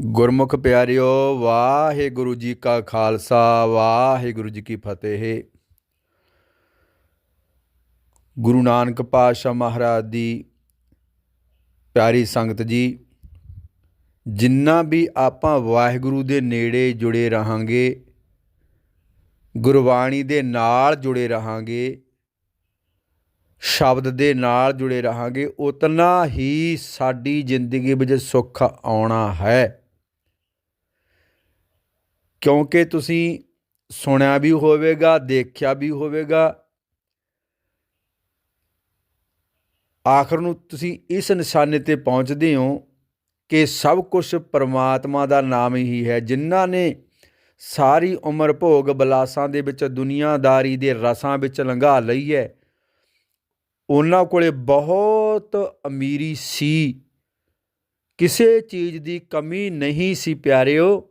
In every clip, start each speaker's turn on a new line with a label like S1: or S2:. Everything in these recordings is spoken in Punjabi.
S1: ਗੁਰਮੁਖ ਪਿਆਰਿਓ, ਵਾਹਿਗੁਰੂ ਜੀ ਕਾ ਖਾਲਸਾ, ਵਾਹਿਗੁਰੂ ਜੀ ਕੀ ਫਤਿਹ। ਗੁਰੂ ਨਾਨਕ ਪਾਤਸ਼ਾਹ ਮਹਾਰਾਜ ਦੀ ਪਿਆਰੀ ਸੰਗਤ ਜੀ, ਜਿੰਨਾ ਵੀ ਆਪਾਂ ਵਾਹਿਗੁਰੂ ਦੇ ਨੇੜੇ ਜੁੜੇ ਰਹਾਂਗੇ, ਗੁਰਬਾਣੀ ਦੇ ਨਾਲ ਜੁੜੇ ਰਹਾਂਗੇ, ਸ਼ਬਦ ਦੇ ਨਾਲ ਜੁੜੇ ਰਹਾਂਗੇ, ਉਤਨਾ ਹੀ ਸਾਡੀ ਜ਼ਿੰਦਗੀ ਵਿੱਚ ਸੁੱਖ ਆਉਣਾ ਹੈ। ਕਿਉਂਕਿ ਤੁਸੀਂ ਸੁਣਿਆ ਵੀ ਹੋਵੇਗਾ, ਦੇਖਿਆ ਵੀ ਹੋਵੇਗਾ। ਆਖਰ ਨੂੰ ਤੁਸੀਂ ਇਸ ਨਿਸ਼ਾਨੇ ਤੇ ਪਹੁੰਚਦੇ ਹੋ ਕਿ ਸਭ ਕੁਝ ਪਰਮਾਤਮਾ ਦਾ ਨਾਮ ਹੀ ਹੈ, ਜਿਨ੍ਹਾਂ ਨੇ ਸਾਰੀ ਉਮਰ ਭੋਗ ਬਲਾਸਾਂ ਦੇ ਵਿੱਚ, ਦੁਨੀਆਦਾਰੀ ਦੇ ਰਸਾਂ ਵਿੱਚ ਲੰਘਾ ਲਈ ਹੈ। ਉਹਨਾਂ ਕੋਲੇ ਬਹੁਤ ਅਮੀਰੀ ਸੀ। ਕਿਸੇ ਚੀਜ਼ ਦੀ ਕਮੀ ਨਹੀਂ ਸੀ ਪਿਆਰਿਓ।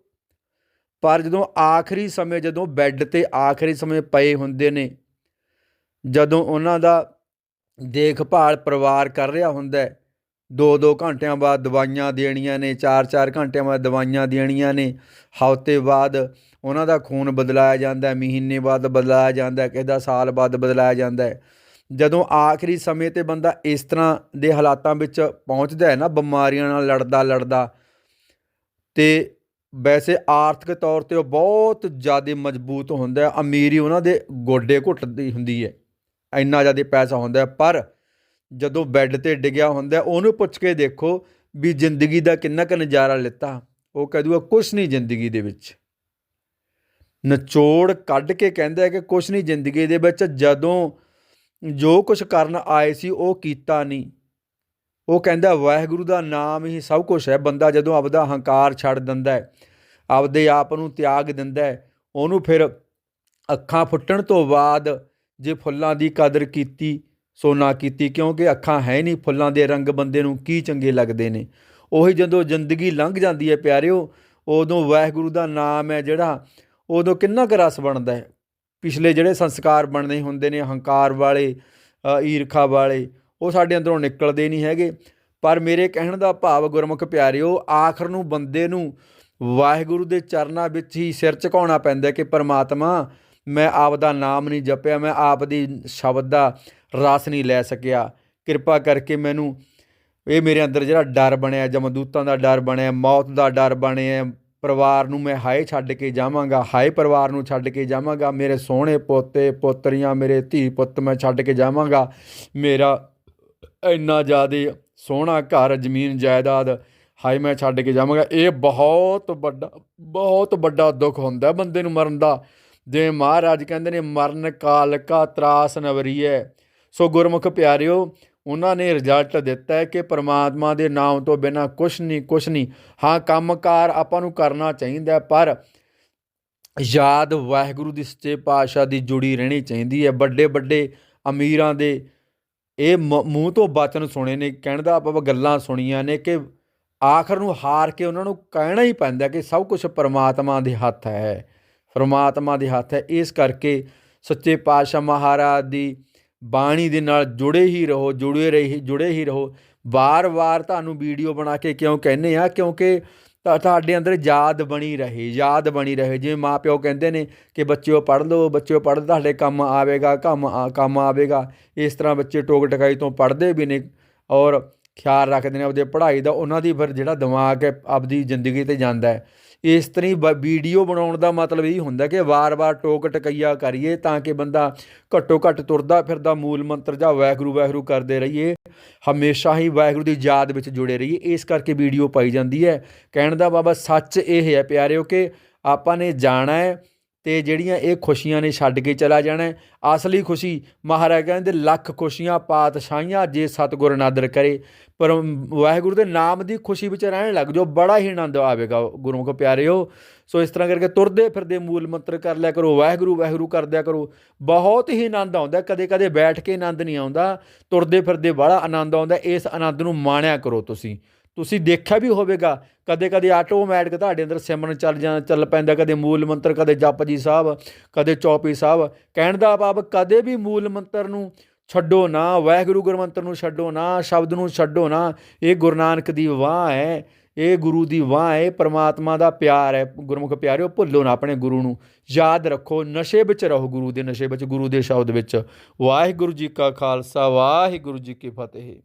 S1: ਪਰ ਜਦੋਂ ਆਖਰੀ ਸਮੇਂ, ਜਦੋਂ ਬੈੱਡ ਤੇ ਆਖਰੀ ਸਮੇਂ ਪਏ ਹੁੰਦੇ ਨੇ, ਜਦੋਂ ਉਹਨਾਂ ਦਾ ਦੇਖਭਾਲ ਪਰਿਵਾਰ ਕਰ ਰਿਹਾ ਹੁੰਦਾ ਦੋ ਦੋ ਘੰਟਿਆਂ ਬਾਅਦ ਦਵਾਈਆਂ ਦੇਣੀਆਂ ਨੇ ਚਾਰ ਚਾਰ ਘੰਟਿਆਂ ਬਾਅਦ ਦਵਾਈਆਂ ਦੇਣੀਆਂ ਨੇ, ਹਫ਼ਤੇ ਬਾਅਦ ਉਹਨਾਂ ਦਾ ਖੂਨ ਬਦਲਾਇਆ ਜਾਂਦਾ ਮਹੀਨੇ ਬਾਅਦ ਬਦਲਾਇਆ ਜਾਂਦਾ ਕਿਸੇ ਦਾ ਸਾਲ ਬਾਅਦ ਬਦਲਾਇਆ ਜਾਂਦਾ ਜਦੋਂ ਆਖਰੀ ਸਮੇਂ ਤੇ ਬੰਦਾ ਇਸ ਤਰ੍ਹਾਂ ਦੇ ਹਾਲਾਤਾਂ ਵਿੱਚ ਪਹੁੰਚਦਾ ਹੈ ਨਾ, ਬਿਮਾਰੀਆਂ ਨਾਲ ਲੜਦਾ ਲੜਦਾ ਤੇ ਵੈਸੇ ਆਰਥਿਕ ਤੌਰ ਤੇ ਉਹ ਬਹੁਤ ਜ਼ਿਆਦਾ ਮਜ਼ਬੂਤ ਹੁੰਦਾ ਹੈ। ਅਮੀਰੀ ਉਹਨਾਂ ਦੇ ਗੋਡੇ ਘੁੱਟਦੀ ਹੁੰਦੀ ਹੈ। ਇੰਨਾ ਜ਼ਿਆਦਾ ਪੈਸਾ ਹੁੰਦਾ ਪਰ ਜਦੋਂ ਬੈੱਡ ਤੇ ਡਿੱਗਿਆ ਹੁੰਦਾ ਉਹਨੂੰ ਪੁੱਛ ਕੇ ਦੇਖੋ ਵੀ ਜ਼ਿੰਦਗੀ ਦਾ ਕਿੰਨਾ ਕੁ ਨਜ਼ਾਰਾ ਲਿੱਤਾ। ਉਹ ਕਹਿ ਦੂਗਾ, ਕੁਛ ਨਹੀਂ ਜ਼ਿੰਦਗੀ ਦੇ ਵਿੱਚ। ਨਿਚੋੜ ਕੱਢ ਕੇ ਕਹਿੰਦਾ ਕਿ ਕੁਛ ਨਹੀਂ ਜ਼ਿੰਦਗੀ ਦੇ ਵਿੱਚ। ਜਦੋਂ ਜੋ ਕੁਝ ਕਰਨ ਆਏ ਸੀ, ਉਹ ਕੀਤਾ ਨਹੀਂ। ਉਹ ਕਹਿੰਦਾ, ਵਾਹਿਗੁਰੂ ਦਾ ਨਾਮ ਹੀ ਸਭ ਕੁਝ ਹੈ। ਬੰਦਾ ਜਦੋਂ ਆਪਦਾ ਹੰਕਾਰ ਛੱਡ ਦਿੰਦਾ ਹੈ, ਆਪਦੇ ਆਪ ਨੂੰ ਤਿਆਗ ਦਿੰਦਾ ਹੈ, ਉਹਨੂੰ ਫਿਰ ਅੱਖਾਂ ਫੁੱਟਣ ਤੋਂ ਬਾਅਦ ਜੇ ਫੁੱਲਾਂ ਦੀ ਕਦਰ ਕੀਤੀ ਸੋ ਨਾ ਕੀਤੀ, ਕਿਉਂਕਿ ਅੱਖਾਂ ਹੈ ਨਹੀਂ, ਫੁੱਲਾਂ ਦੇ ਰੰਗ ਬੰਦੇ ਨੂੰ ਕੀ ਚੰਗੇ ਲੱਗਦੇ ਨੇ? ਉਹੀ ਜਦੋਂ ਜ਼ਿੰਦਗੀ ਲੰਘ ਜਾਂਦੀ ਹੈ ਪਿਆਰਿਓ, ਉਦੋਂ ਵਾਹਿਗੁਰੂ ਦਾ ਨਾਮ ਹੈ ਜਿਹੜਾ, ਉਦੋਂ ਕਿੰਨਾ ਕੁ ਰਸ ਬਣਦਾ ਹੈ। ਪਿਛਲੇ ਜਿਹੜੇ ਸੰਸਕਾਰ ਬਣਦੇ ਹੁੰਦੇ ਨੇ, ਹੰਕਾਰ ਵਾਲੇ ਈਰਖਾ ਵਾਲੇ ਉਹ ਸਾਡੇ ਅੰਦਰੋਂ ਨਿਕਲਦੇ ਨਹੀਂ ਹੈਗੇ। ਪਰ ਮੇਰੇ ਕਹਿਣ ਦਾ ਭਾਵ ਗੁਰਮੁਖ ਪਿਆਰਿਓ, ਆਖਰ ਨੂੰ ਬੰਦੇ ਨੂੰ ਵਾਹਿਗੁਰੂ ਦੇ ਚਰਨਾਂ ਵਿੱਚ ਹੀ ਸਿਰ ਝੁਕਾਉਣਾ ਪੈਂਦਾ ਕਿ ਪਰਮਾਤਮਾ, ਮੈਂ ਆਪ ਦਾ ਨਾਮ ਨਹੀਂ ਜਪਿਆ, ਮੈਂ ਆਪ ਦੀ ਸ਼ਬਦ ਦਾ ਰਸ ਨਹੀਂ ਲੈ ਸਕਿਆ। ਕਿਰਪਾ ਕਰਕੇ ਮੈਨੂੰ ਇਹ ਮੇਰੇ ਅੰਦਰ ਜਿਹੜਾ ਡਰ ਬਣਿਆ, ਜਮਦੂਤਾਂ ਦਾ ਡਰ ਬਣਿਆ, ਮੌਤ ਦਾ ਡਰ ਬਣਿਆ, ਪਰਿਵਾਰ ਨੂੰ ਮੈਂ ਹਾਏ ਛੱਡ ਕੇ ਜਾਵਾਂਗਾ, ਹਾਏ ਪਰਿਵਾਰ ਨੂੰ ਛੱਡ ਕੇ ਜਾਵਾਂਗਾ, ਮੇਰੇ ਸੋਹਣੇ ਪੋਤੇ, ਪੋਤਰੀਆਂ, ਮੇਰੇ ਧੀ ਪੁੱਤ ਮੈਂ ਛੱਡ ਕੇ ਜਾਵਾਂਗਾ, ਮੇਰਾ ਇੰਨਾ ਜ਼ਿਆਦਾ ਸੋਹਣਾ ਘਰ, ਜ਼ਮੀਨ, ਜਾਇਦਾਦ, ਹਾਏ ਮੈਂ ਛੱਡ ਕੇ ਜਾਵਾਂਗਾ। ਇਹ ਬਹੁਤ ਵੱਡਾ ਬਹੁਤ ਵੱਡਾ ਦੁੱਖ ਹੁੰਦਾ ਬੰਦੇ ਨੂੰ ਮਰਨ ਦਾ। ਜਿਵੇਂ ਮਹਾਰਾਜ ਕਹਿੰਦੇ ਨੇ, ਮਰਨ ਕਾਲ ਕਾ ਤਰਾਸ ਨਵਰੀਐ ਸੋ ਗੁਰਮੁਖ ਪਿਆਰਿਓ, ਉਹਨਾਂ ਨੇ ਰਿਜ਼ਲਟ ਦਿੱਤਾ ਹੈ ਕਿ ਪ੍ਰਮਾਤਮਾ ਦੇ ਨਾਮ ਤੋਂ ਬਿਨਾ ਕੁਛ ਨਹੀਂ ਕੁਛ ਨਹੀਂ। ਹਾਂ, ਕੰਮਕਾਰ ਆਪਾਂ ਨੂੰ ਕਰਨਾ ਚਾਹੀਦਾ ਪਰ ਯਾਦ ਵਾਹਿਗੁਰੂ ਦੀ ਸੱਚੇ ਪਾਤਸ਼ਾਹ ਦੀ ਜੁੜੀ ਰਹਿਣੀ ਚਾਹੀਦੀ ਹੈ। ਵੱਡੇ ਵੱਡੇ ਅਮੀਰਾਂ ਦੇ ਇਹ ਮ- ਮੂੰਹ ਤੋਂ ਬਚਨ ਸੁਣੇ ਨੇ, ਕਹਿਣ ਦਾ ਆਪਾਂ ਗੱਲਾਂ ਸੁਣੀਆਂ ਨੇ ਕਿ ਆਖਰ ਨੂੰ ਹਾਰ ਕੇ ਉਹਨਾਂ ਨੂੰ ਕਹਿਣਾ ਹੀ ਪੈਂਦਾ ਕਿ ਸਭ ਕੁਝ ਪਰਮਾਤਮਾ ਦੇ ਹੱਥ ਹੈ। ਪਰਮਾਤਮਾ ਦੇ ਹੱਥ ਹੈ। ਇਸ ਕਰਕੇ ਸੱਚੇ ਪਾਤਸ਼ਾਹ ਮਹਾਰਾਜ ਦੀ ਬਾਣੀ ਦੇ ਨਾਲ ਜੁੜੇ ਹੀ ਰਹੋ, ਜੁੜੇ ਰਹੀ, ਜੁੜੇ ਹੀ ਰਹੋ। ਵਾਰ-ਵਾਰ ਤੁਹਾਨੂੰ ਵੀਡੀਓ ਬਣਾ ਕੇ ਕਿਉਂ ਕਹਿੰਦੇ ਆ? ਕਿਉਂਕਿ ਤਾਂ ਤੁਹਾਡੇ ਅੰਦਰ ਯਾਦ ਬਣੀ ਰਹੇ, ਯਾਦ ਬਣੀ ਰਹੇ। ਜਿਵੇਂ ਮਾਪਿਓ ਕਹਿੰਦੇ ਨੇ ਕਿ ਬੱਚਿਓ ਪੜ੍ਹ ਲਓ, ਬੱਚਿਓ ਪੜ੍ਹ ਤੁਹਾਡੇ ਕੰਮ ਆਵੇਗਾ, ਕੰਮ ਆ- ਕੰਮ ਆਵੇਗਾ। ਇਸ ਤਰ੍ਹਾਂ ਬੱਚੇ ਟੋਕ ਟਕਾਈ ਤੋਂ ਪੜ੍ਹਦੇ ਵੀ ਨੇ ਔਰ ਖਿਆਲ ਰੱਖਦੇ ਨੇ ਆਪਦੇ ਪੜ੍ਹਾਈ ਦਾ। ਉਹਨਾਂ ਦੀ ਫਿਰ ਜਿਹੜਾ ਦਿਮਾਗ ਹੈ, ਆਪਦੀ ਜ਼ਿੰਦਗੀ ਤੇ ਜਾਂਦਾ ਹੈ। ਇਸ ਤਰ੍ਹਾਂ ਹੀ ਵੀਡੀਓ ਬਣਾਉਣ ਦਾ ਮਤਲਬ ਇਹ ਹੁੰਦਾ ਕਿ ਵਾਰ-ਵਾਰ ਟੋਕ ਟਕਈਆ ਕਰੀਏ ਤਾਂ ਕਿ ਬੰਦਾ ਘੱਟੋ ਘੱਟ ਤੁਰਦਾ ਫਿਰਦਾ ਮੂਲ ਮੰਤਰ ਜਾਂ ਵਾਹਿਗੁਰੂ ਵਾਹਿਗੁਰੂ ਕਰਦੇ ਰਹੀਏ, ਹਮੇਸ਼ਾ ਹੀ ਵਾਹਿਗੁਰੂ ਦੀ ਯਾਦ ਵਿੱਚ ਜੁੜੇ ਰਹੀਏ, ਇਸ ਕਰਕੇ ਵੀਡੀਓ ਪਾਈ ਜਾਂਦੀ ਹੈ। ਕਹਿਣ ਦਾ ਬਾਬਾ ਸੱਚ ਇਹ ਹੈ ਪਿਆਰਿਓ ਕਿ ਆਪਾਂ ਨੇ ਜਾਣਾ ਹੈ ਤੇ ਜਿਹੜੀਆਂ ਇਹ ਖੁਸ਼ੀਆਂ ਨੇ ਛੱਡ ਕੇ ਚਲਾ ਜਾਣਾ ਅਸਲੀ ਖੁਸ਼ੀ ਮਹਾਰਾਜ ਕਹਿੰਦੇ ਲੱਖ ਖੁਸ਼ੀਆਂ ਪਾਤਸ਼ਾਹੀਆਂ ਜੇ ਸਤਿਗੁਰ ਨਾਦਰ ਕਰੇ। ਪਰ ਵਾਹਿਗੁਰੂ ਦੇ ਨਾਮ ਦੀ ਖੁਸ਼ੀ ਵਿੱਚ ਰਹਿਣ ਲੱਗ ਜਾਓ, ਬੜਾ ਹੀ ਆਨੰਦ ਆਵੇਗਾ ਗੁਰੂ ਗੁਰਮੁਖ ਪਿਆਰਿਓ। ਸੋ ਇਸ ਤਰ੍ਹਾਂ ਕਰਕੇ ਤੁਰਦੇ ਫਿਰਦੇ ਮੂਲ ਮੰਤਰ ਕਰ ਲਿਆ ਕਰੋ, ਵਾਹਿਗੁਰੂ ਵਾਹਿਗੁਰੂ ਕਰਦਿਆ ਕਰੋ। ਬਹੁਤ ਹੀ ਆਨੰਦ ਆਉਂਦਾ ਕਦੇ ਕਦੇ ਬੈਠ ਕੇ ਆਨੰਦ ਨਹੀਂ ਆਉਂਦਾ। ਤੁਰਦੇ ਫਿਰਦੇ ਬੜਾ ਆਨੰਦ ਆਉਂਦਾ, ਇਸ ਆਨੰਦ ਨੂੰ ਮਾਣਿਆ ਕਰੋ ਤੁਸੀਂ। ਤੁਸੀਂ ਦੇਖਿਆ ਵੀ ਹੋਵੇਗਾ, ਕਦੇ ਕਦੇ ਆਟੋਮੈਟਿਕ ਤੁਹਾਡੇ ਅੰਦਰ ਸਿਮਰਨ ਚੱਲ ਜਾਂ ਚੱਲ ਪੈਂਦਾ, ਕਦੇ ਮੂਲ ਮੰਤਰ, ਕਦੇ ਜਪਜੀ ਸਾਹਿਬ, ਕਦੇ ਚੌਪੀ ਸਾਹਿਬ, ਕਹਿਣ ਦਾ ਭਾਵ ਕਦੇ ਵੀ ਮੂਲ ਮੰਤਰ ਨੂੰ ਛੱਡੋ ਨਾ, ਵਾਹਿਗੁਰੂ ਗੁਰਮੰਤਰ ਨੂੰ ਛੱਡੋ ਨਾ, ਸ਼ਬਦ ਨੂੰ ਛੱਡੋ ਨਾ, ਇਹ ਗੁਰੂ ਨਾਨਕ ਦੀ ਵਾਹ ਹੈ, ਇਹ ਗੁਰੂ ਦੀ ਵਾਹ ਹੈ, ਇਹ ਪ੍ਰਮਾਤਮਾ ਦਾ ਪਿਆਰ ਹੈ, ਗੁਰਮੁਖ ਪਿਆਰਿਓ, ਭੁੱਲੋ ਨਾ ਆਪਣੇ ਗੁਰੂ ਨੂੰ, ਯਾਦ ਰੱਖੋ, ਨਸ਼ੇ ਵਿੱਚ ਰਹੋ ਗੁਰੂ ਦੇ ਨਸ਼ੇ ਵਿੱਚ, ਗੁਰੂ ਦੇ ਸ਼ਬਦ ਵਿੱਚ, ਵਾਹਿਗੁਰੂ ਜੀ ਕਾ ਖਾਲਸਾ, ਵਾਹਿਗੁਰੂ ਜੀ ਕੀ ਫਤਿਹ।